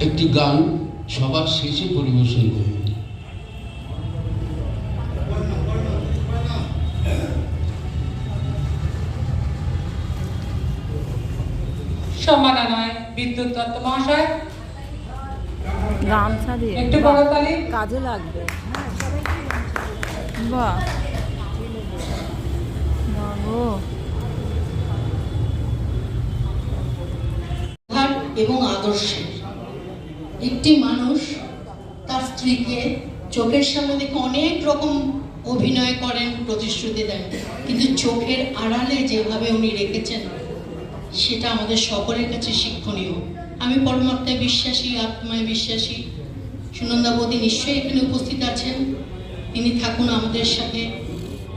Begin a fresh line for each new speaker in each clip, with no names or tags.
একটি গান সবার শেষে পরিবেশন করব
সম্মাননায় বিদ্যুৎ দত্ত মহাশয়।
গামছা দিয়ে।
একটু
কাজে লাগবে। বাহ।
এবং আদর্শের একটি মানুষ তার স্ত্রীকে চোখের সামনে দেখে অনেক রকম অভিনয় করেন, প্রতিশ্রুতি দেন, কিন্তু চোখের আড়ালে যেভাবে উনি রেখেছেন, সেটা আমাদের সকলের কাছে শিক্ষণীয়। আমি পরমাত্মায় বিশ্বাসী, আত্মায় বিশ্বাসী। সুনন্দাবতী নিশ্চয়ই এখানে উপস্থিত আছেন। তিনি থাকুন আমাদের সাথে।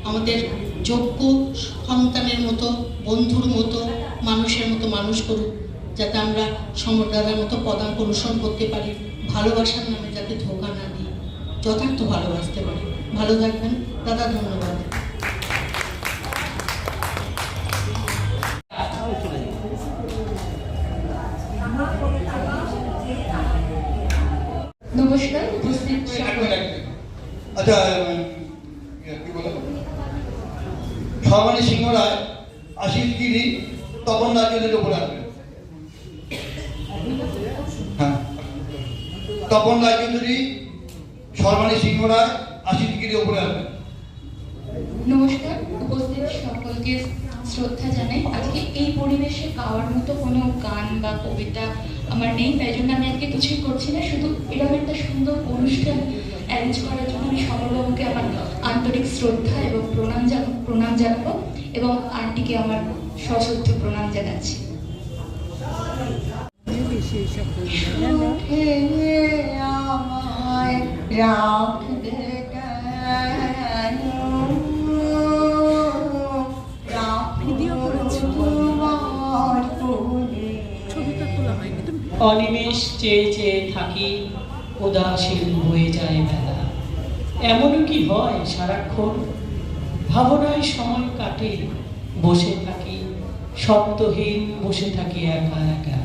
আমাদের যোগ্য সন্তানের মতো, বন্ধুর মতো, মানুষের মতো মানুষ করুক। যাতে আমরা সমরদাদার মতো পদাঙ্ক অনুসরণ করতে পারি, ভালোবাসার নামে যাতে ধোকা না দিই। যথার্থ ভালোবাসতে পারি। ভালো থাকবেন। দাদা, ধন্যবাদ।
সকলকে শ্রদ্ধা জানাই। আজকে এই পরিবেশে গাওয়ার মতো কোনো গান বা কবিতা আমার নেই, তাই জন্য আমি আজকে কিছুই করছি না। শুধু এরকম একটা সুন্দর অনুষ্ঠান অ্যারেঞ্জ করার জন্য আমি সমরবাবুকে আমার আন্তরিক শ্রদ্ধা এবং প্রণাম প্রণাম জানাব এবং আন্টিকে আমার সশ্রদ্ধ প্রণাম জানাচ্ছি।
আমায় রাখবে
অনিমেষ চেয়ে চেয়ে থাকি, উদাসীন হয়ে যায় বেলা। এমনও কি হয় সারাক্ষণ? ভাবনায় সময় কাটে, বসে থাকি শব্দহীন বসে থাকি একা একা।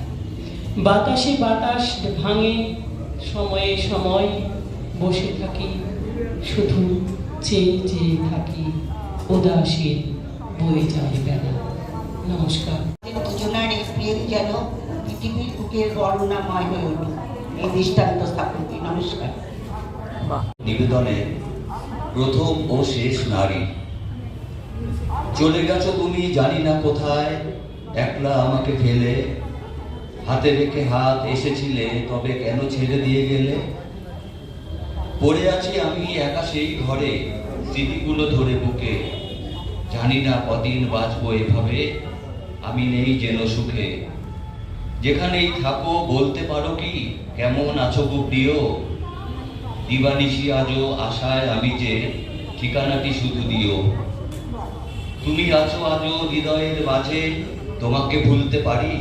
বাতাসে বাতাস ভাঙে, সময়ে সময় বসে থাকি, শুধু চেয়ে চেয়ে থাকি, উদাসীন বয়ে যায় বেলা। নমস্কার।
দুজনার এই প্রেম যেন পৃথিবীর বুকের বর্ণনাময় হয়ে উঠুক এই দৃষ্টান্ত স্থাপন করি নমস্কার
নিবেদনে প্রথম ও শেষ নারী। চলে গেছো তুমি জানি না কোথায় একলা আমাকে ফেলে। হাতে রেখে হাত এসেছিলে তবে কেন ছেড়ে দিয়ে গেলে? পড়ে আছি আমি একা সেই ঘরে স্মৃতিগুলো ধরে বুকে। জানি না কদিন বাঁচবো এভাবে আমি নেই যেন সুখে। যেখানেই থাকো, বলতে পারো কি? কেমন আছো গো প্রিয়? দিবানিশি আজও আশায় আমি যে ঠিকানাটি শুধু দিও। তুমি আছো আজও হৃদয়ের মাঝে, তোমাকে ভুলতে পারি?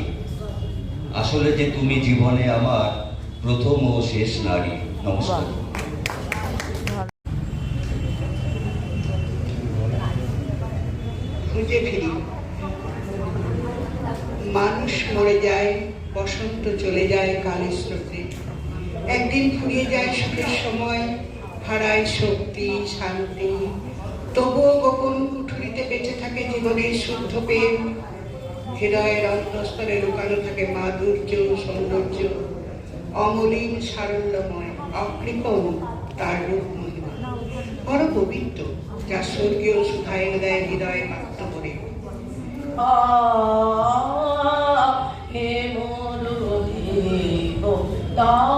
আসলে যে তুমি জীবনে আমার প্রথম ও শেষ নারী। নমস্কার।
মানুষ মরে যায় বসন্ত চলে যায় কালের স্রোতে। একদিন ফুরিয়ে যায় সুখের সময়, হারায় শক্তি শান্তি তবুও গোপন কুঠুরিতে বেঁচে থাকে জীবনের শুদ্ধ প্রেম। হৃদয়ের অন্তঃস্তরে লুকানো থাকে মাধুর্য, সৌন্দর্য। অমলিন সারল্যময়, অকৃপণ তার রূপ মহিমা বড় পবিত্র, যা স্বর্গীয় সুধায় দেয় হৃদয়ে মাত্র করে
đó.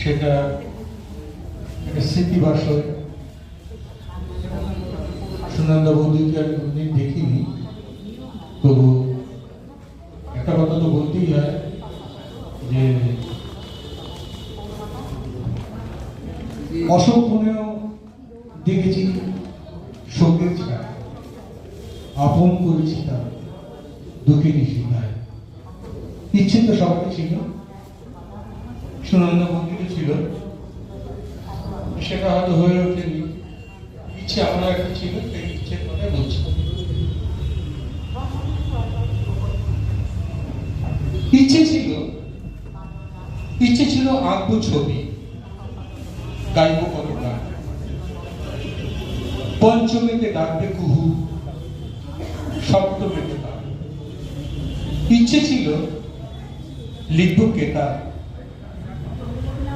সেটা একটা স্মৃতি ভাষয়। সুনন্দা আমি কোনোদিন দেখিনি। তবু একটা কথা তো বলতেই হয় যে ফোনেও দেখেছি শোকের ছায়া। আপন করেছি তার দুঃখিনী শিখায় ইচ্ছে তো সবাই ছিল। সুনন্দা ছবি, গাইবো কত গান? পঞ্চমীতে ডাকবে কুহু সপ্তমীতে ইচ্ছে ছিল লিখব কেতাব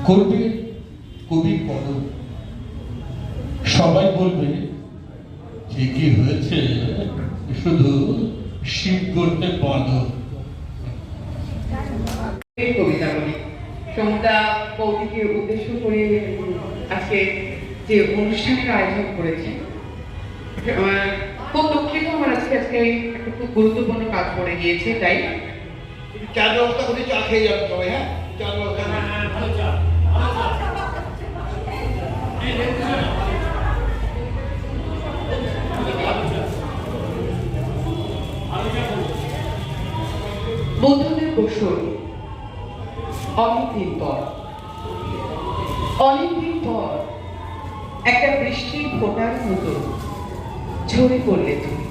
করবে কবির পদ সবাই বলবে ঠিকই হয়েছে? শুধু শিব করতে পদ
এই কবিতাগুলি সমতা বৌদিকে উদ্দেশ্য করে আজকে যে অনুষ্ঠানের আয়োজন করেছে আহ, খুব দুঃখিত আমার আজকে আজকে একটা খুব গুরুত্বপূর্ণ কাজ পড়ে গিয়েছে তাই।
চার ব্যবস্থা করে চা খেয়ে যাবেন সবাই হ্যাঁ? চার ব্যবস্থা করে।
বৌদ্ধদের কৌশল অনেকদিন পর অনেকদিন পর একটা বৃষ্টির ফোটার মতো ঝরে পড়লে তুমি।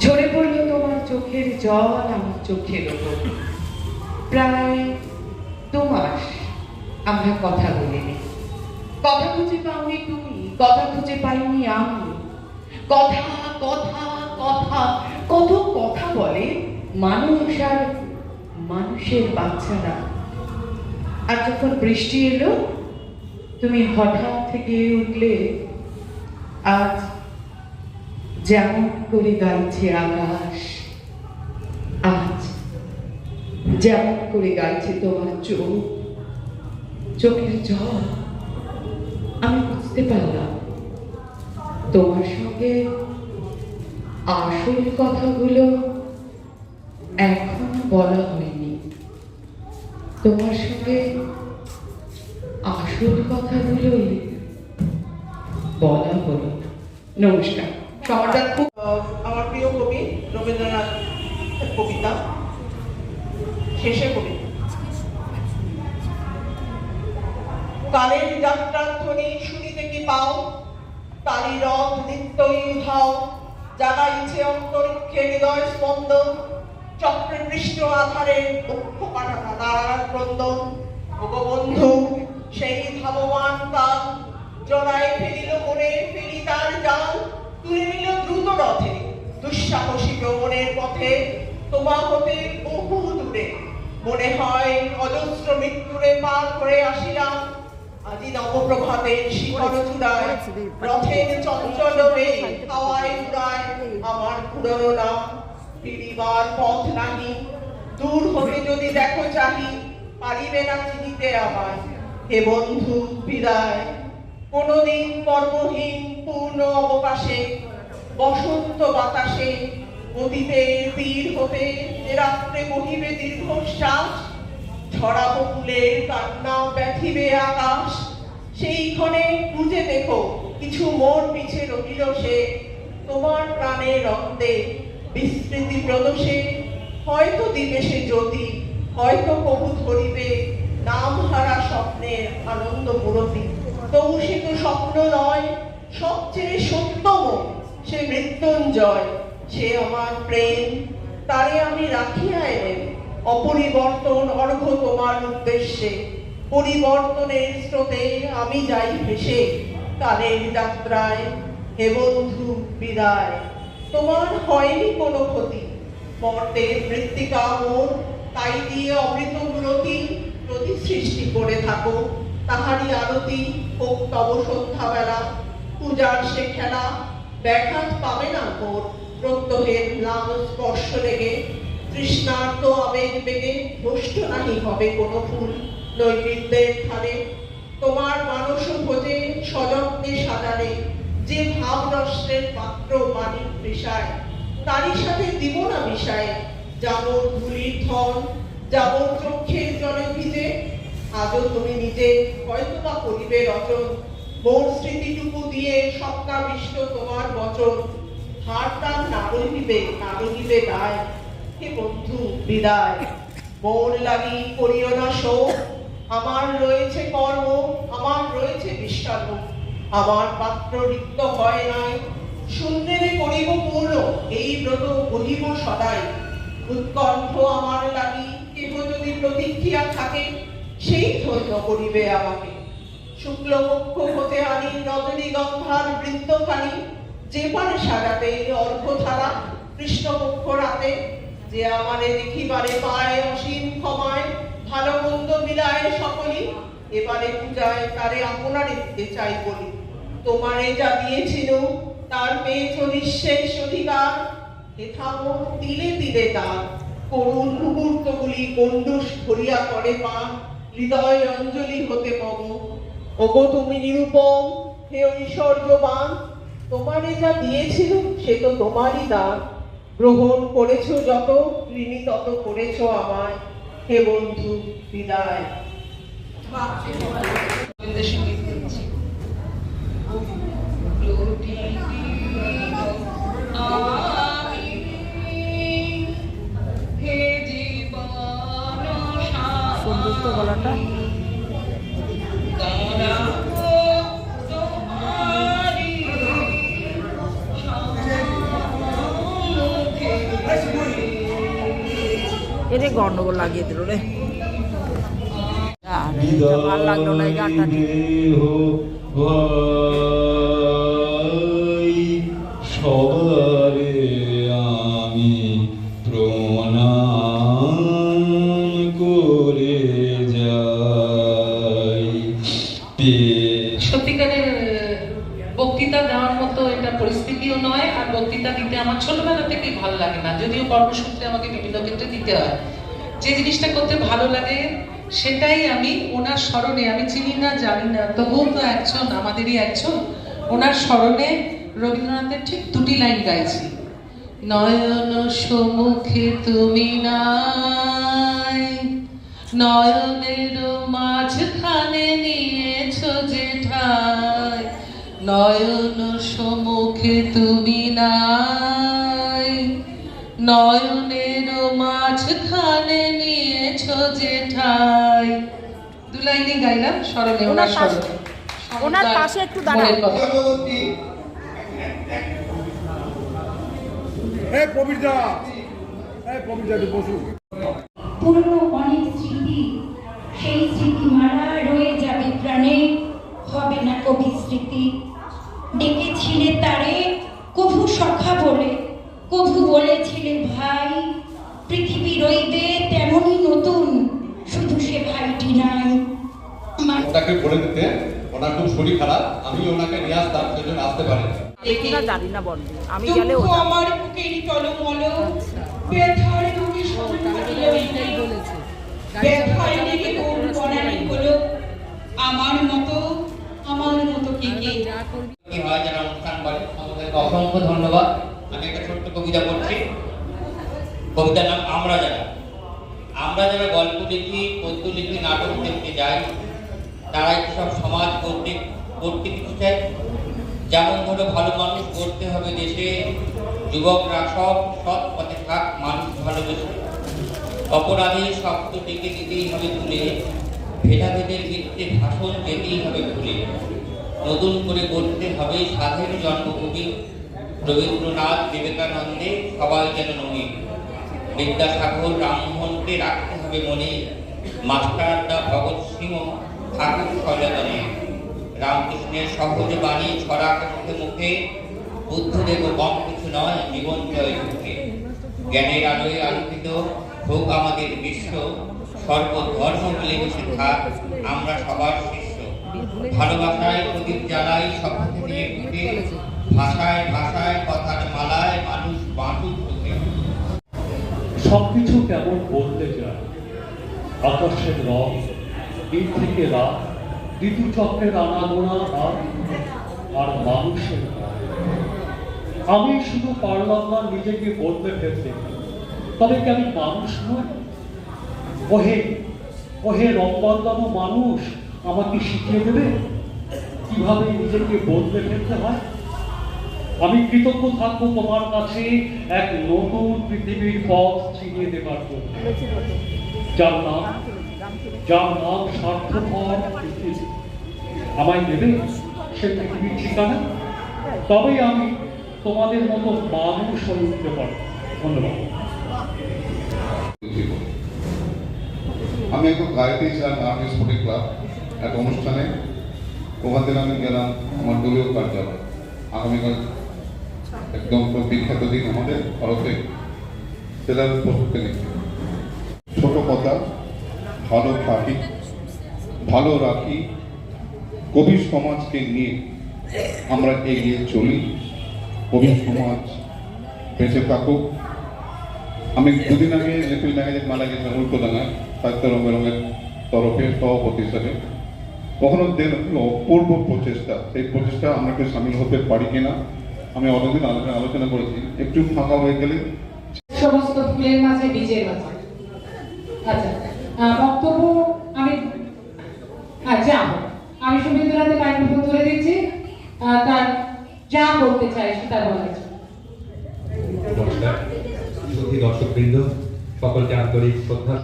ঝরে পড়ল তোমার চোখের জল আমার চোখের ওপর। প্রায় দু মাস আমরা কথা বলিনি। কথা খুঁজে পাওনি তুমি, কথা খুঁজে পাইনি আমি। কথা কথা কথা, কত কথা বলে মানুষ আর মানুষের বাচ্চারা। আর যখন বৃষ্টি এলো তুমি হঠাৎ থেকে উঠলে আজ যেমন করে গাইছে আকাশ, আজ যেমন করে গাইছে তোমার চোখ, চোখের জল, আমি বুঝতে পারলাম তোমার সঙ্গে আসল কথাগুলো এখন বলা হয়নি। তোমার সঙ্গে আসল কথাগুলোই বলা। হলো নমস্কার। সমাজটা খুব
আমার প্রিয় কবি রবীন্দ্রনাথ কবিতা। শেষে কবি। কালের যাত্রার ধ্বনি শুনিতে কি পাও? তারি রথ নিত্যই উধাও। জাগাইছে অন্তরিক্ষে হৃদয় স্পন্দন চক্রপৃষ্ঠ আধারে বক্ষ কাটা দাঁড়ার ক্রন্দন ওগো বন্ধু সেই ধাবমান কাল জড়াই ফেলিল মনে ফেলি তার জাল, তুলে নিল দ্রুত রথে। দুঃসাহসী ভ্রমণের পথে তোমা হতে বহু দূরে। মনে হয় অজস্র মৃত্যুরে পার করে আসিলাম। আজি নবপ্রভাতের শিখর চূড়ায়, রথের চঞ্চল বেগ হাওয়ায় উড়ায় আমার পুরনো নাম। ফিরিবার পথ নাহি, দূর হতে যদি দেখো চাহি, পারিবে না চিনিতে আমায়। হে বন্ধু, বিদায়। কোনদিন কর্মহীন, পূর্ণ অবকাশে, বসন্ত বাতাসে অতীতের তীর হতে রাত্রে বহিবে দীর্ঘশ্বাস, ছড়াবো ফুলের কান্না, ব্যথিবে আকাশ। সেই ক্ষণে খুঁজে দেখো, কিছু মোর পিছে রহিল সে। তোমার প্রাণের রক্তে বিস্মৃতি প্রদোষে। হয়তো দিবে সে জ্যোতি, হয়তো কবু ধরিবে নাম হারা স্বপ্নের আনন্দ মুরতি তবু সে তো স্বপ্ন নয়, সবচেয়ে সত্যম সে মৃত্যুঞ্জয়। সে আমার প্রেম, তারে আমি রাখিয়া এলেন অপরিবর্তন অর্ঘ তোমার উদ্দেশ্যে। পরিবর্তনের স্রোতে আমি যাই ভেসে তাদের যাত্রায় হে বন্ধু, বিদায়। তোমার হয়নি কোনো ক্ষতি, মর্তের মৃত্তিকা মোর, তাই দিয়ে অমৃত গ্রতি প্রতি সৃষ্টি করে থাকো। তাহারই আরতি হোক তব সন্ধ্যাবেলা। পূজার সে খেলা ব্যাঘাত পাবে না মোর প্রত্যহের ম্লান স্পর্শ লেগে তৃষ্ণার্ত আবেগ বেগে ভ্রষ্ট নাহি হবে কোনো ফুল নৈবেদ্যের থানে তোমার মানস ভোজে সযত্নে সাজালে, যে ভাব রসের পাত্র মানিক পেশায় তারই সাথে দিব না মিশায় যেমন ধুলির ধন ভিজে আজও তুমি নিজে করিবে রচন। মোর স্মৃতিটুকু দিয়ে স্বপ্নাবিষ্ট তোমার বচন। নারহিবে নারহিবে দায়। হে বন্ধু, বিদায়। লাগি করিও না শোক। আমার রয়েছে কর্ম, আমার রয়েছে বিশ্বাস। আমার পাত্র রিক্ত হয় নাই। শূন্যেরে করিব পূর্ণ, এই ব্রত বহিব সদাই। উৎকণ্ঠ আমার লাগি প্রতীক্ষিয়া থাকে, সেই ধৈর্য করিবে আমাকে। শুক্লপক্ষ হতে আনি রজনীগন্ধার বৃত্তখানি, যে পারে সাজাতে অর্ঘ ধারা কৃষ্ণপক্ষ রাতে, যে আমারে দেখিবারে পায় অসীম ক্ষমায় ভালো মন্দ মিলায় সকলই এবারে পূজায় তারে আপনারে দিতে চাই বলি। তোমারে যা দিয়েছিল, তার পেয়েছ নিঃশেষ অধিকার হেথা মোর তিলে তিলে তার করুণ মুহূর্তগুলি গণ্ডুষ ভরিয়া করে পান হৃদয় অঞ্জলি হতে মম ওগো তুমি নিরূপম, হে ঐশ্বর্যবান তোমারে যা দিয়েছিল সে তো তোমারই দান। গ্রহণ করেছ যত ঋণী তত করেছ আমায়। হে বন্ধু, বিদায়।
এরে গন্ডগোল লাগিয়ে দিল রে। আরে এটা লাগল না এই গানটা
সবারে আমি প্রণাম করে যাই।
সত্যিকারের বক্তৃতা দেওয়ার মতো এটা পরিস্থিতিও নয় আর বক্তৃতা দিতে আমার ছোটবেলা থেকেই ভালো লাগে না। যদিও কর্মসূত্রে আমাকে বিভিন্ন ক্ষেত্রে দিতে হয়। যে জিনিসটা করতে ভালো লাগে, সেটাই আমি ওনার স্মরণে, আমি চিনি না, জানি না, তবুও তো একজন, আমাদেরই একজন, ওনার স্মরণে রবীন্দ্রনাথের ঠিক দুটি লাইন গাইছি। নয়ন সমুখে তুমি নাই, নয়নের মাঝখানে নিয়েছ যে ঠাই নয়ন সমুখে তুমি নাই। নয়নের মাঝখানে নিয়েছ যে ঠাই দু লাইনে গাইলাম স্মরণে ওনার
ওনার পাশে-
স্মরণে
ওনার পাশে একটু
কথা।
পরবর্তী
পুরনো অনেক স্মৃতি সেই স্মৃতি মারা রয়ে যাবে প্রাণে হবে না কবি স্মৃতি। ডেকেছিলে তারে কভু সখা বলে কভু বলেছিলেন ভাই পৃথিবী রইবে তেমনই নতুন শুধু সে ভাইটি নাই।
ওনাকে বলে দিতে ওনার খুব শরীর খারাপ আমি ওনাকে নিয়ে আসতাম সেজন্য আসতে পারেন।
জানি না বন্ধ আমি গেলে।
আমার বুকেরই টলমল ব্যথার বুকে সংঘাটিল
বলেছে
ব্যথায় লেগে কোন করানি হলো আমার মতো আমার মতো কে কে?
কি অনুষ্ঠান করে আমাদেরকে অসংখ্য ধন্যবাদ। আমি একটা ছোট্ট কবিতা পড়ছি। কবিতার নাম আমরা যারা আমরা যারা গল্প লিখি পদ্য লিখি নাটক দেখতে যাই, তারাই তো সব সমাজ করতে করতে কিছু চাই যেমন ধরো ভালো মানুষ করতে হবে দেশে, যুবকরা সব সৎ পথে থাক, মানুষ ভালোবেসে। অপরাধী শক্ত টিকে দিতেই হবে তুলে, ভেদাভেদের ভিত্তিতে ভাষণ যেতেই হবে ভুলে। নতুন করে গড়তে হবে স্বাধীন জন্মভূমি রবীন্দ্রনাথ বিবেকানন্দে সবাই যেন নয় বিদ্যাসাগর রামমোহনকে রাখতে হবে মনে। মাস্টার দা ভগৎ সিংহ ঠাকুর সলেবনে রামকৃষ্ণের সহজ বাণী ছড়াক মুখে মুখে। বুদ্ধদেব কম কিছু নয়, জীবন জয় মুখে জ্ঞানের আলোয় আলোকিত হোক আমাদের বিশ্ব। সর্বধর্ম মিলে মিশে থাক, আমরা সবার শিষ্য। ভালোবাসায় প্রদীপ জ্বালাই দিয়ে বুকে ভাষায় ভাষায়, কথার মালায় মানুষ বাঁটুক সুখে
সবকিছু কেমন বদলে যায়? আকাশের রং, দিন থেকে রাত ঋতুচক্রের আনাগোনা আর মানুষের আমি শুধু পারলাম না নিজেকে বলতে ফেলতে। তবে কি আমি মানুষ নই? ওহে ওহে রম্বান্দানো মানুষ আমাকে শিখিয়ে দেবে কীভাবে নিজেকে বদলে ফেলতে হয়? আমি কৃতজ্ঞ থাকব তোমার কাছে এক নতুন পৃথিবীর পথ চিনিয়ে দেবার জন্য। যার নাম যার নাম স্বার্থপর পৃথিবী আমায় দেবে? সে পৃথিবীর ঠিকানা? তবেই আমি তোমাদের মতো মানুষ হয়ে উঠতে পারব। ধন্যবাদ।
আমি একটু গাড়িতে ছিলাম আর্মি স্পোর্টিং ক্লাব একটা অনুষ্ঠানে। ওখান থেকে আমি গেলাম আমার দলীয় কার্যালয়। আগামীকাল একদম বিখ্যাত দিন আমাদের ভারতে। সেটার প্রস্তুতি নিচ্ছি। ছোট কথা, ভালো থাকি, ভালো রাখি কবি সমাজকে নিয়ে আমরা এগিয়ে চলি। কবি সমাজ বেঁচে থাকুক। আমি দুদিন আগে লিটল ম্যাগাজিন মারা গেছিলাম উল্টোডাঙ্গায় সাহিত্য রঙে রঙের তরফে সভাপতি হিসাবে। কখনো দেন অপূর্ব প্রচেষ্টা, সেই প্রচেষ্টা আমরা একটু সামিল হতে পারি কিনা? আমি অনেকদিন আলোচনা করেছি। একটু ফাঁকা হয়ে গেলে
সমস্ত ফুলের মাঝে বীজের মাঝে। আচ্ছা বক্তব্য আমি যাব আমি সুমিত্রাতে মাইক্রোফোন তুলে দিচ্ছি। তার যা বলতে চাই সেটা।
নমস্কার। দর্শকবৃন্দ সকলকে আন্তরিক শ্রদ্ধা।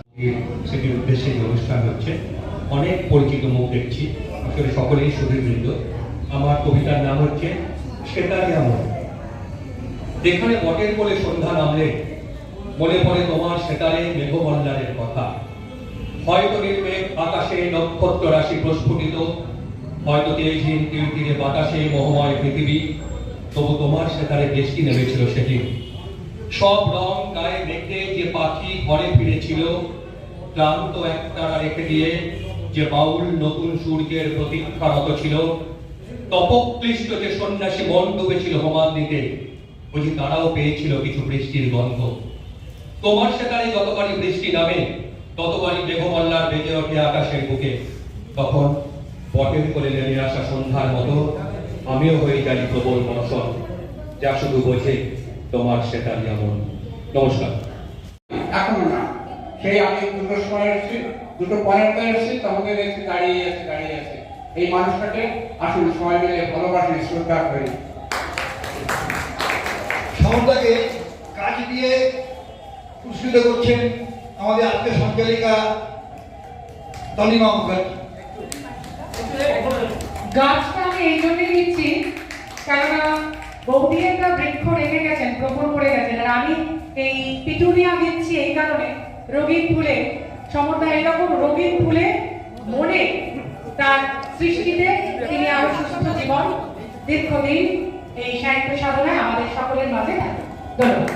সেটির উদ্দেশ্যে এই অনুষ্ঠান হচ্ছে। অনেক পরিচিত মুখ দেখছি। আসলে সকলেই সুধীবৃন্দ আমার কবিতার নাম হচ্ছে শ্বেতারি আমল যেখানে বটের কোলে সন্ধ্যা নামলে, মনে পড়ে তোমার সেতারে মেঘমল্লারের কথা। হয়তো নির্মেঘ আকাশে নক্ষত্র রাশি প্রস্ফুটিত, হয়তো তেজহীন তীর তীরে বাতাসে মোহময় পৃথিবী, তবু তোমার সেতারে বৃষ্টি নেমেছিল সেদিন সব রং গায়ে মেঘে যে পাখি ঘরে ফিরেছিল, ক্লান্ত একতারা রেখে দিয়ে যে বাউল নতুন সূর্যের প্রতীক্ষারত ছিল তপক্লিষ্ট যে সন্ন্যাসী মন ডুবেছিল হোমান দিতে বুঝি তারাও পেয়েছিল কিছু বৃষ্টির গন্ধ। তোমার সেখানে যতবারই বৃষ্টি নামে ততবারই মেঘমল্লার বেজে ওঠে আকাশের বুকে। তখন বটের কোলে নেমে আসা সন্ধ্যার মতো আমিও হয়ে যাই প্রবল মনসন, যা শুধু বোঝে তোমার সেটাই এমন নমস্কার।
এখনও না। সেই আমি দুটো সময় এসেছি দুটো পয়েন্টে এসেছি তোমাকে দেখছি দাঁড়িয়ে আছে দাঁড়িয়ে আছে। এই মানুষটাকে আসুন সবাই মিলে ভালোবাসি শ্রদ্ধা করি।
ক্ষমতাকে কাজ দিয়ে পুরস্কৃত করছেন আমাদের আজকে সঞ্চালিকা তলিমা মুখার্জি।
গাছটা আমি এই জন্যই নিচ্ছি কেননা বৌদি একটা বৃক্ষ রেখে গেছেন প্রবণ করে গেছেন আর আমি এই পিটুনিয়া দিচ্ছি এই কারণে রঙিন ফুলে সমর্থা এরকম রঙিন ফুলে মনে তার সৃষ্টিতে তিনি আরও সুস্থ জীবন দীর্ঘদিন এই সাহিত্য সাধনায় আমাদের সকলের মাঝে ধন্যবাদ।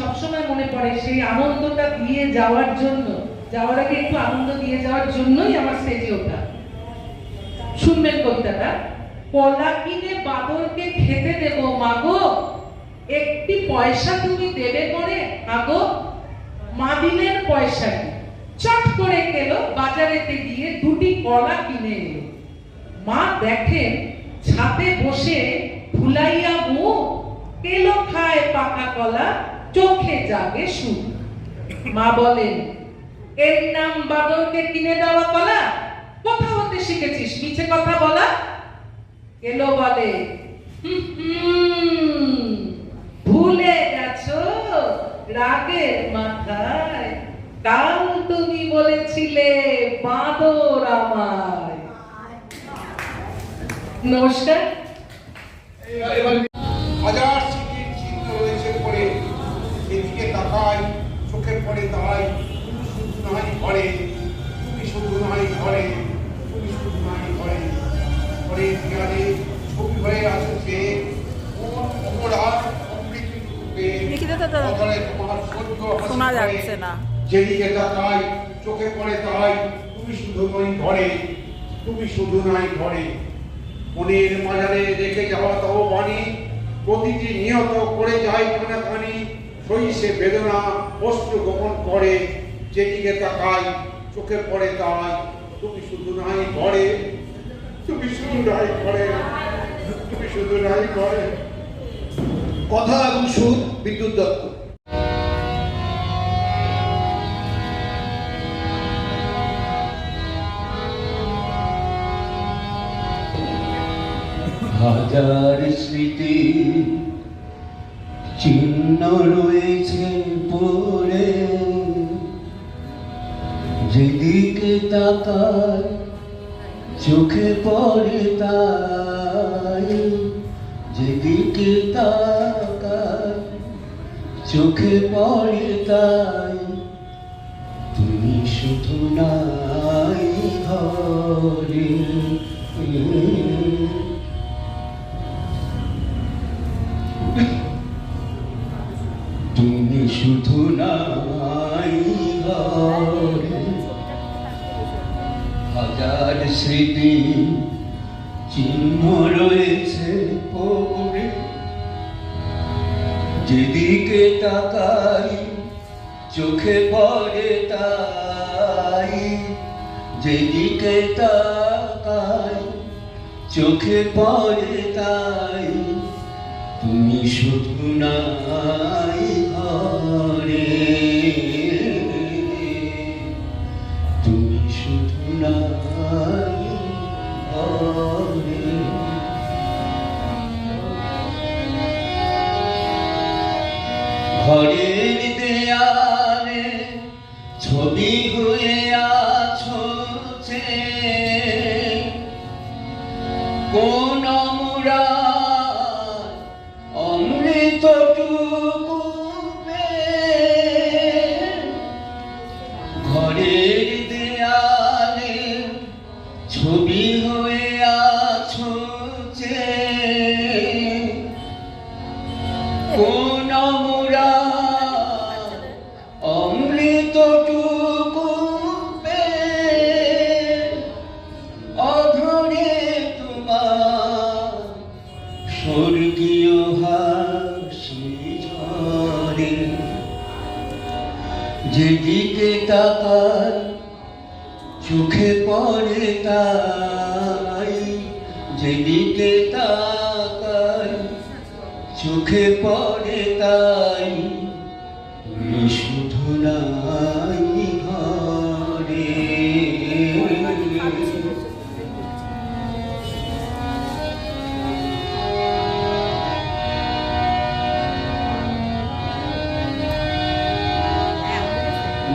সবসময় মনে পড়ে, সেই আনন্দটা দিয়ে যাওয়ার জন্য যাওয়ার আগে একটু আনন্দ দিয়ে যাওয়ার জন্যই আমার স্টেজে ওঠা। শুনবেন কবিতাটা, কলা কিনে বাদরকে খেতে দেব মাগো একটি পয়সা তুমি দেবে করে মাগো মাদিনের পয়সা কি? করে গেল বাজারেতে গিয়ে দুটি কলা কিনে এলো। মা দেখেন ছাদে বসে ফুলাইয়া মুখ কেলো খায় পাকা কলা চোখে জাগে সুখ। মা বলেন এর নাম বাদরকে কিনে দেওয়া কলা? কোথা হতে শিখেছিস মিছে কথা বলা? কেলো বলে "হুম, হুম, ভুলে গেছো রাগের মাথায়। কাল তুমি বলেছিলে বাদর আমায়। নমস্কার।
হাজার স্মৃতির চিহ্ন রয়েছে পড়ে এদিকে তাকাই চোখের পরে নাই ঘরে তুমি শুধু নাই ঘরে তুমি শুধু নাই ঘরে। ঘরে দেয়ালে ছবি হয়ে আসছে কোন অপরাধ অমৃত রূপে তোমার
শোনা। যাচ্ছে না।
যেদিকে তাকাই, চোখে পড়ে তাই। তুমি শুধু নই ঘরে, তুমি শুধু নাই ঘরে। মনের মাজারে রেখে যাওয়া তব বাণী, প্রতিটি নিয়ত করে যায় কানাকানি সইসে বেদনা অস্ত্র গোপন করে। যেদিকে তাকাই, চোখে পড়ে তাই। তুমি শুধু নাই ঘরে, তুমি শুধু নাই ঘরে, তুমি শুধু নাই ঘরে।
কথা এবং সুর বিদ্যুৎ দত্ত।
চিহ্ন রয়েছে পড়ে। যেদিকে তাকায়, চোখে পড়ে তাই। যেদিকে তাকায়, চোখে পড়ে তাই। তুমি শুধু নাই ঘরে। হাজার স্মৃতি চিহ্ন রয়েছে পড়ে যেদিকে তাকাই, চোখে পড়ে তাই। যেদিকে তাকাই, চোখে পড়ে তাই। তুমি শুধু নাই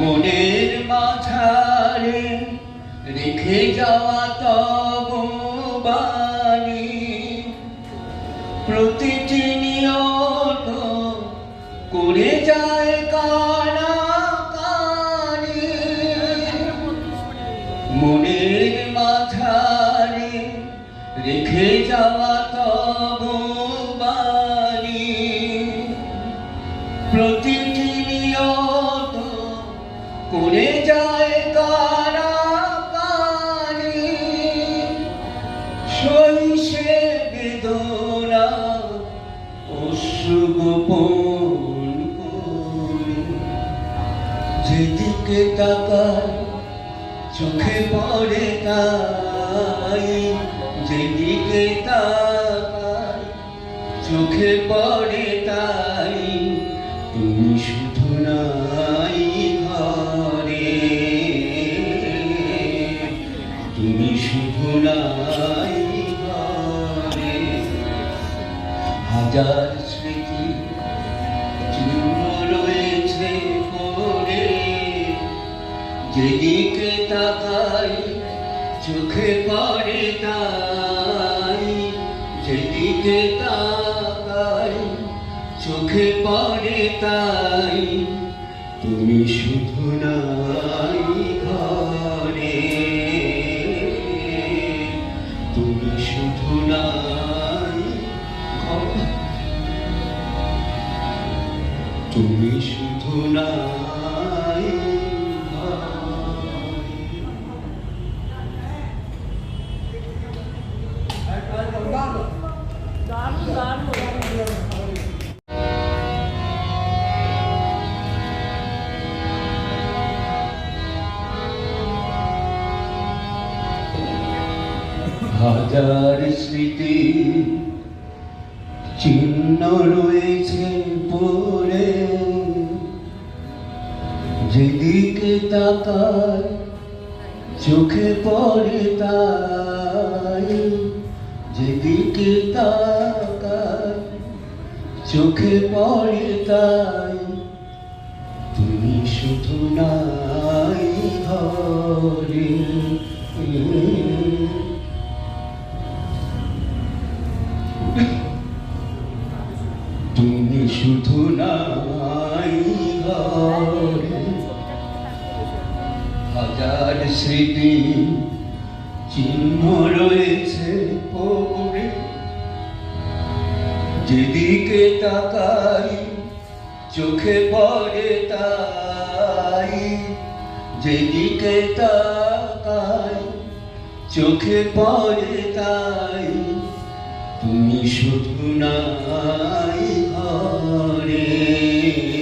মনের মাঝারে রেখে যাওয়া তব বাণী। প্রতিটি যেদিকে তাকাই চোখে পড়ে তুমি শুধু নাই। তুমি শুধু হাজার স্মৃতি চিহ্ন রয়েছে পড়ে যেদিকে তাকাই চোখে পড়ে তাই। যেদিকে তাকাই চোখে পড়ে তাই তুমি শুধু নাই ঘরে।